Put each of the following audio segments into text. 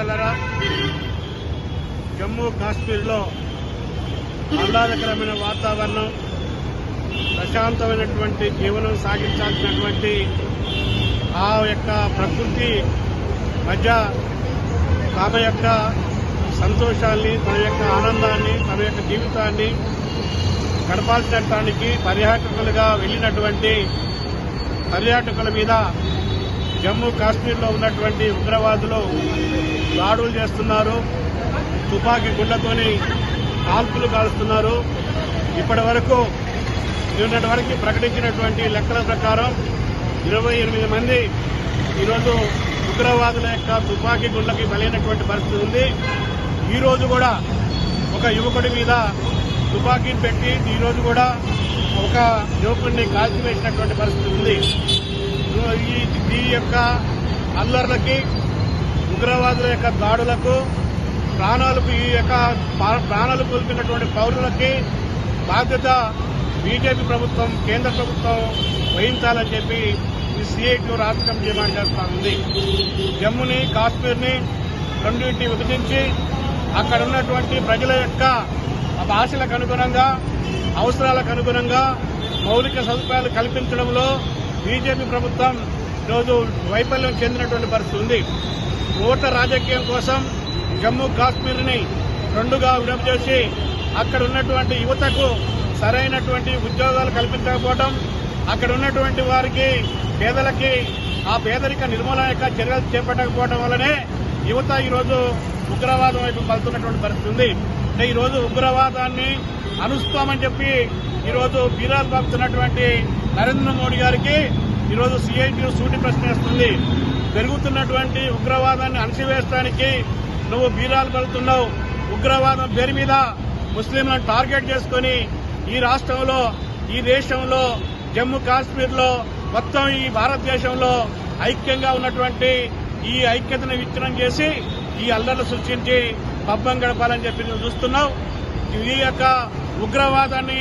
సోదరులరా జమ్మూ కాశ్మీర్లో ఆహ్లాదకరమైన వాతావరణం ప్రశాంతమైనటువంటి జీవనం సాగించాల్సినటువంటి ఆ యొక్క ప్రకృతి మధ్య తమ యొక్క సంతోషాన్ని తన యొక్క ఆనందాన్ని తన యొక్క జీవితాన్ని గడపాల్సినటానికి పర్యాటకులుగా వెళ్ళినటువంటి పర్యాటకుల మీద జమ్మూ కాశ్మీర్లో ఉన్నటువంటి ఉగ్రవాదులు దాడులు చేస్తున్నారు. తుపాకీ గుండతోని కాల్పులు కాలుస్తున్నారు. ఇప్పటి వరకు నిన్నటి వరకు ప్రకటించినటువంటి లెక్కల ప్రకారం ఇరవై ఎనిమిది మంది ఈరోజు ఉగ్రవాదుల యొక్క తుపాకీ గుండ్లకి బలైనటువంటి పరిస్థితి ఉంది. ఈరోజు కూడా ఒక యువకుడి మీద తుపాకీని పెట్టి ఈ రోజు కూడా ఒక యువకుడిని కాల్చివేసినటువంటి పరిస్థితి ఉంది. ఈ యొక్క అల్లర్లకి ఉగ్రవాదుల యొక్క దాడులకు ప్రాణాలకు ఈ యొక్క ప్రాణాలు కోల్పోయినటువంటి పౌరులకి బాధ్యత బీజేపీ ప్రభుత్వం కేంద్ర ప్రభుత్వం వహించాలని చెప్పి ఈ సిఐటి రాష్ట్ర కమిటీ డిమాండ్ చేస్తా ఉంది. జమ్ముని కాశ్మీర్ని రెండింటిని విభజించి అక్కడ ఉన్నటువంటి ప్రజల యొక్క భాషలకు అనుగుణంగా అవసరాలకు అనుగుణంగా మౌలిక సదుపాయాలు కల్పించడంలో బీజేపీ ప్రభుత్వం ఈరోజు వైఫల్యం చెందినటువంటి పరిస్థితి ఉంది. ఓట్ల రాజకీయం కోసం జమ్మూ కాశ్మీర్ని రెండుగా విడమచేసి అక్కడ ఉన్నటువంటి యువతకు సరైనటువంటి ఉద్యోగాలు కల్పించకపోవడం అక్కడ ఉన్నటువంటి వారికి పేదలకి ఆ పేదరిక నిర్మూలన యొక్క చర్యలు చేపట్టకపోవడం వల్లనే యువత ఈరోజు ఉగ్రవాదం వైపు పలుతున్నటువంటి పరిస్థితి ఉంది. అంటే ఈరోజు ఉగ్రవాదాన్ని అనుస్తామని చెప్పి ఈరోజు బీరాలు పంపుతున్నటువంటి నరేంద్ర మోడీ గారికి ఈరోజు సిఐటి సూటి ప్రశ్న వేస్తుంది. పెరుగుతున్నటువంటి ఉగ్రవాదాన్ని అణచివేయడానికి నువ్వు బీరాలు పలుతున్నావు ఉగ్రవాదం పేరు మీద ముస్లింలను టార్గెట్ చేసుకుని ఈ రాష్ట్రంలో ఈ దేశంలో జమ్మూ కాశ్మీర్లో మొత్తం ఈ భారతదేశంలో ఐక్యంగా ఉన్నటువంటి ఈ ఐక్యతను విచ్ఛిన్నం చేసి ఈ అల్లర్లు సృష్టించి పబ్బం గడపాలని చెప్పి నువ్వు చూస్తున్నావు. ఈ యొక్క ఉగ్రవాదాన్ని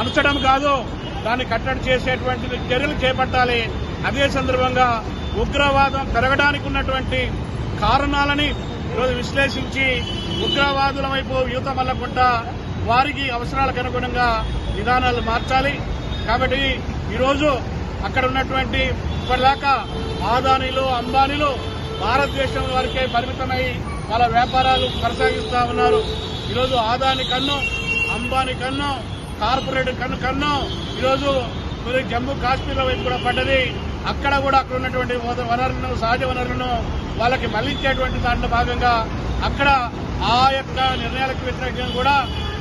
అణచడం కాదు దాన్ని కట్టడి చేసేటువంటి చర్యలు చేపట్టాలి. అదే సందర్భంగా ఉగ్రవాదం పెరగడానికి ఉన్నటువంటి కారణాలని ఈరోజు విశ్లేషించి ఉగ్రవాదుల వైపు యువత మల్లకుండా వారికి అవసరాలకు అనుగుణంగా విధానాలు మార్చాలి. కాబట్టి ఈరోజు అక్కడ ఉన్నటువంటి ఇప్పటిదాకా ఆదానీలు అంబానీలు భారతదేశం వరకే పరిమితమై వాళ్ళ వ్యాపారాలు కొనసాగిస్తా ఉన్నారు. ఈరోజు ఆదాని కన్ను అంబానీ కన్ను కార్పొరేట్ కన్ను కన్ను ఈరోజు మరి జమ్మూ కాశ్మీర్ల వైపు కూడా పడ్డది. అక్కడ కూడా అక్కడ ఉన్నటువంటి వనరులను సహజ వనరులను వాళ్ళకి మళ్ళించేటువంటి దాంట్లో భాగంగా అక్కడ ఆ యొక్క నిర్ణయాలకు వ్యతిరేకంగా కూడా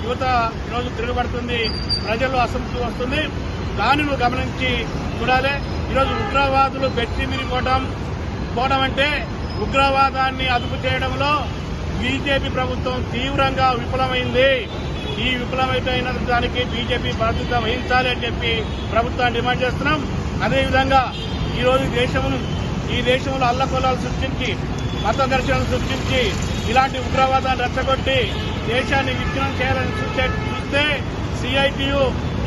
యువత ఈరోజు తిరగబడుతుంది. ప్రజల్లో అసంతృప్తి వస్తుంది. దానిని గమనించి చూడాలి. ఈరోజు ఉగ్రవాదులు బెట్టి మిరిపోవడం పోవడం అంటే ఉగ్రవాదాన్ని అదుపు చేయడంలో బీజేపీ ప్రభుత్వం తీవ్రంగా విఫలమైంది. ఈ విఫలమైన దానికి బీజేపీ బాధ్యత వహించాలి అని చెప్పి ప్రభుత్వాన్ని డిమాండ్ చేస్తున్నాం. అదేవిధంగా ఈరోజు దేశం దేశమును ఈ దేశంలో అల్లకొల్లాలు సృష్టించి మత ఘర్షణలు సృష్టించి ఇలాంటి ఉగ్రవాదాన్ని రెచ్చగొట్టి దేశాన్ని విచ్ఛిన్నం చేయాలని చూస్తే సిఐటియు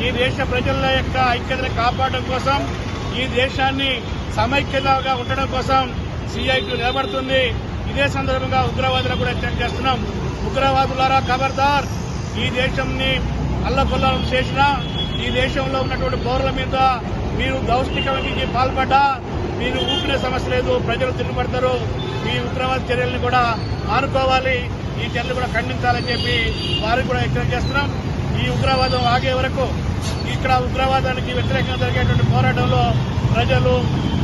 ఈ దేశ ప్రజల యొక్క ఐక్యతను కాపాడడం కోసం ఈ దేశాన్ని సమైక్యతగా ఉండడం కోసం సిఐటి నిలబడుతుంది. ఇదే సందర్భంగా ఉగ్రవాదులకు కూడా హెచ్చరిక చేస్తున్నాం. ఉగ్రవాదులారా ఖబర్దార్! ఈ దేశంని అల్లకొల్లం చేసిన ఈ దేశంలో ఉన్నటువంటి పౌరుల మీద మీరు దౌష్టికానికి పాల్పడ్డా మీరు ఊపిన సమస్య లేదు ప్రజలు తిరుగుపడతారు మీ ఉగ్రవాద చర్యల్ని కూడా ఆనుకోవాలి. ఈ చర్యలు కూడా ఖండించాలని చెప్పి వారికి కూడా హెచ్చరిక చేస్తున్నాం. ఈ ఉగ్రవాదం ఆగే వరకు ఇక్కడ ఉగ్రవాదానికి వ్యతిరేకంగా జరిగేటువంటి పోరాటంలో ప్రజలు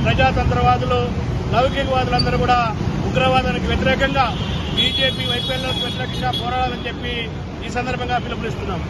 ప్రజాతంత్రవాదులు లౌకికవాదులందరూ కూడా ఉగ్రవాదానికి వ్యతిరేకంగా బీజేపీ వైఫల్యానికి వ్యతిరేకంగా పోరాడాలని చెప్పి ఈ సందర్భంగా పిలుపునిస్తున్నాం